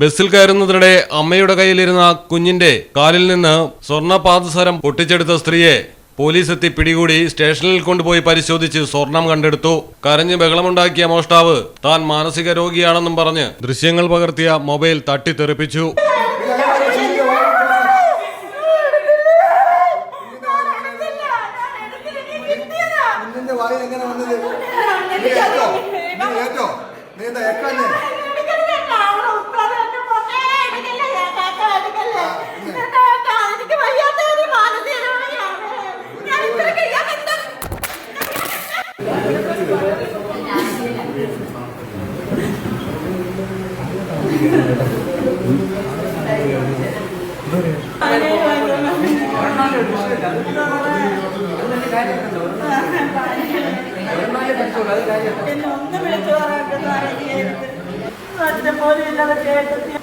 ബസ്സിൽ കയറുന്നതിനിടെ അമ്മയുടെ കയ്യിലിരുന്ന കുഞ്ഞിന്റെ കാലിൽ നിന്ന് സ്വർണ പാദസരം പൊട്ടിച്ചെടുത്ത സ്ത്രീയെ പോലീസ് എത്തി പിടികൂടി സ്റ്റേഷനിൽ കൊണ്ടുപോയി പരിശോധിച്ച് സ്വർണം കണ്ടെടുത്തു. കരഞ്ഞ് ബഹളമുണ്ടാക്കിയ മോഷ്ടാവ് താൻ മാനസിക രോഗിയാണെന്നും പറഞ്ഞ് ദൃശ്യങ്ങൾ പകർത്തിയ മൊബൈൽ തട്ടിത്തെറിപ്പിച്ചു. നീ എന്താ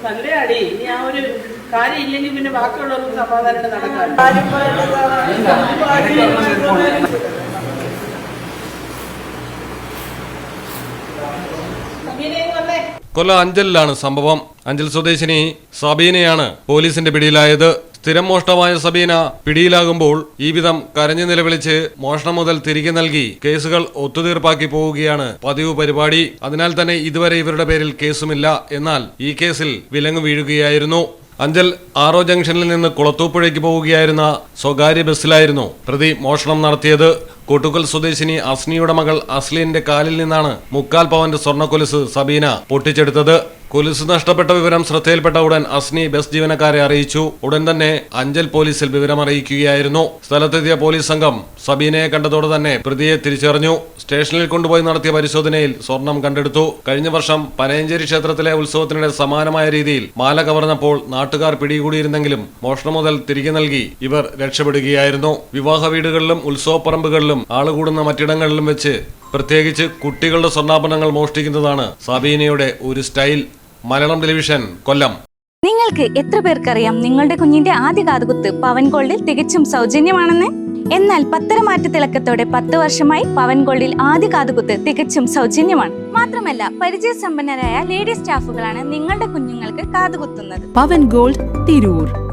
നല്ല അടി ഇനി ആ ഒരു കാര്യം ഇല്ലെങ്കിൽ പിന്നെ ബാക്കിയുള്ളവർക്ക് സമാധാനം നടക്കാം കൊല്ലം അഞ്ചലിലാണ് സംഭവം. അഞ്ചൽ സ്വദേശിനി സബീനയാണ് പോലീസിന്റെ പിടിയിലായത്. സ്ഥിരം മോഷ്ടമായ സബീന പിടിയിലാകുമ്പോൾ ഈ വിധം കരഞ്ഞു നിലവിളിച്ച് മോഷണം മുതൽ തിരികെ നൽകി കേസുകൾ ഒത്തുതീർപ്പാക്കി പോവുകയാണ് പതിവ് പരിപാടി. അതിനാൽ തന്നെ ഇതുവരെ ഇവരുടെ പേരിൽ കേസുമില്ല. എന്നാൽ ഈ കേസിൽ വിലങ്ങ് വീഴുകയായിരുന്നു. അഞ്ചൽ ആറോ ജംഗ്ഷനിൽ നിന്ന് കുളത്തൂപ്പുഴയ്ക്ക് പോവുകയായിരുന്ന സ്വകാര്യ ബസ്സിലായിരുന്നു പ്രതി മോഷണം നടത്തിയത്. കോട്ടുക്കൽ സ്വദേശിനി അസ്നിയുടെ മകൾ അസ്ലീന്റെ കാലിൽ നിന്നാണ് മുക്കാൽ പവന്റെ സ്വർണക്കൊലുസ് സബീന പൊട്ടിച്ചെടുത്തത്. കൊലുസ് നഷ്ടപ്പെട്ട വിവരം ശ്രദ്ധയിൽപ്പെട്ട ഉടൻ അസ്നി ബസ് ജീവനക്കാരെ അറിയിച്ചു. ഉടൻ തന്നെ അഞ്ചൽ പോലീസിൽ വിവരം അറിയിക്കുകയായിരുന്നു. സ്ഥലത്തെത്തിയ പോലീസ് സംഘം സബീനയെ കണ്ടതോടെ തന്നെ പ്രതിയെ തിരിച്ചറിഞ്ഞു. സ്റ്റേഷനിൽ കൊണ്ടുപോയി നടത്തിയ പരിശോധനയിൽ സ്വർണം കണ്ടെടുത്തു. കഴിഞ്ഞ വർഷം പനയഞ്ചേരി ക്ഷേത്രത്തിലെ ഉത്സവത്തിനിടെ സമാനമായ രീതിയിൽ മാല കവർന്നപ്പോൾ നാട്ടുകാർ പിടികൂടിയിരുന്നെങ്കിലും മോഷണം മുതൽ തിരികെ നൽകി ഇവർ രക്ഷപ്പെടുകയായിരുന്നു. വിവാഹ വീടുകളിലും ഉത്സവപ്പറമ്പുകളിലും ആളുകൂടുന്ന മറ്റിടങ്ങളിലും വെച്ച് പ്രത്യേകിച്ച് കുട്ടികളുടെ സ്വർണാഭരണങ്ങൾ മോഷ്ടിക്കുന്നതാണ് സബീനയുടെ ഒരു സ്റ്റൈൽ. മലയാളം ടെലിവിഷൻ കൊല്ലം. നിങ്ങൾക്ക് എത്ര പേർക്കറിയാം നിങ്ങളുടെ കുഞ്ഞിന്റെ ആദ്യ കാതുകുത്ത് പവൻ ഗോൾഡിൽ തികച്ചും സൗജന്യമാണെന്ന്? എന്നാൽ പത്തരമാറ്റ തിളക്കത്തോടെ പത്ത് വർഷമായി പവൻ ഗോൾഡിൽ ആദ്യ കാതുകുത്ത് തികച്ചും സൗജന്യമാണ്. മാത്രമല്ല പരിചയസമ്പന്നരായ ലേഡി സ്റ്റാഫുകളാണ് നിങ്ങളുടെ കുഞ്ഞുങ്ങൾക്ക് കാതുകുത്തുന്നത്. പവൻ ഗോൾഡ് തിരൂർ.